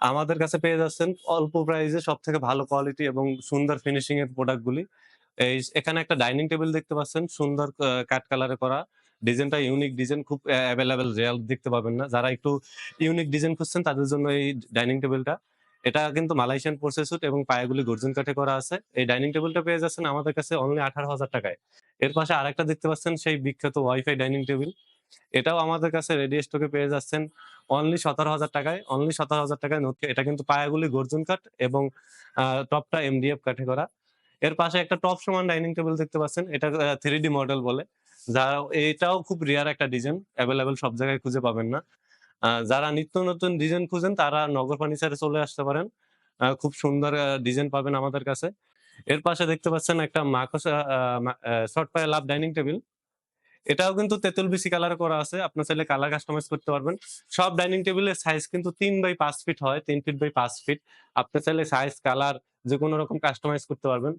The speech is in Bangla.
আমাদের কাছে পেয়ে যাচ্ছেন অল্প প্রাইসে সবথেকে ভালো কোয়ালিটি এবং সুন্দর ফিনিশিং এর প্রোডাক্ট গুলি। এই এখানে একটা ডাইনিং টেবিল দেখতে পাচ্ছেন সুন্দর কাঠ কালারে করা। ডিজাইনটা ইউনিক ডিজাইন খুব অ্যা এভেইলেবল রেয়ার দেখতে পাবেন না। যারা একটু ইউনিক ডিজাইন খুঁজছেন তাদের জন্য এই ডাইনিং টেবিলটা। এটা কিন্তু মালয়েশিয়ান প্রসেস উড এবং পায়াগুলি গর্জন কাঠে করা আছে। এই ডাইনিং টেবিলটা পেয়ে যাচ্ছেন আমাদের কাছে অনলি ৳১৮,০০০ টাকায়। এর পাশে আরেকটা দেখতে পাচ্ছেন সেই বিখ্যাত ওয়াইফাই ডাইনিং টেবিল। এটাও আমাদের কাছে রেডি স্টকে পেয়ে যাচ্ছেন অনলি ৳১৭,০০০ টাকায়। অনলি ৳১৭,০০০ টাকায় নোট এটা কিন্তু পায়াগুলি গর্জন কাঠ এবং টপটা এমডিএফ কাঠে করা। এর পাশে একটা টপ সমান ডাইনিং টেবিল দেখতে পাচ্ছেন। এটা আ 3D মডেল বলে। যা এটাও খুব রেয়ার একটা ডিজাইন। অ্যাভেলেবেল সব জায়গায় খুঁজে পাবেন না। যারা নিত্য নতুন ডিজাইন খুঁজেন তারা নগর ফার্নিচারে চলে আসতে পারেন। খুব সুন্দর ডিজাইন পাবেন আমাদের কাছে। এর পাশে দেখতে পাচ্ছেন একটা মাকড়সা আ শর্ট পায়া লাভ ডাইনিং টেবিল। এটাও কিন্তু তেঁতুল বিসি কালার করা আছে। আপনার চাইলে কালার কাস্টমাইজ করতে পারবেন। সব ডাইনিং টেবিলের সাইজ কিন্তু তিন বাই পাঁচ ফিট হয়। তিন ফিট বাই পাঁচ ফিট। আপনি চাইলে সাইজ, কালার যে কোনো রকম কাস্টমাইজ করতে পারবেন।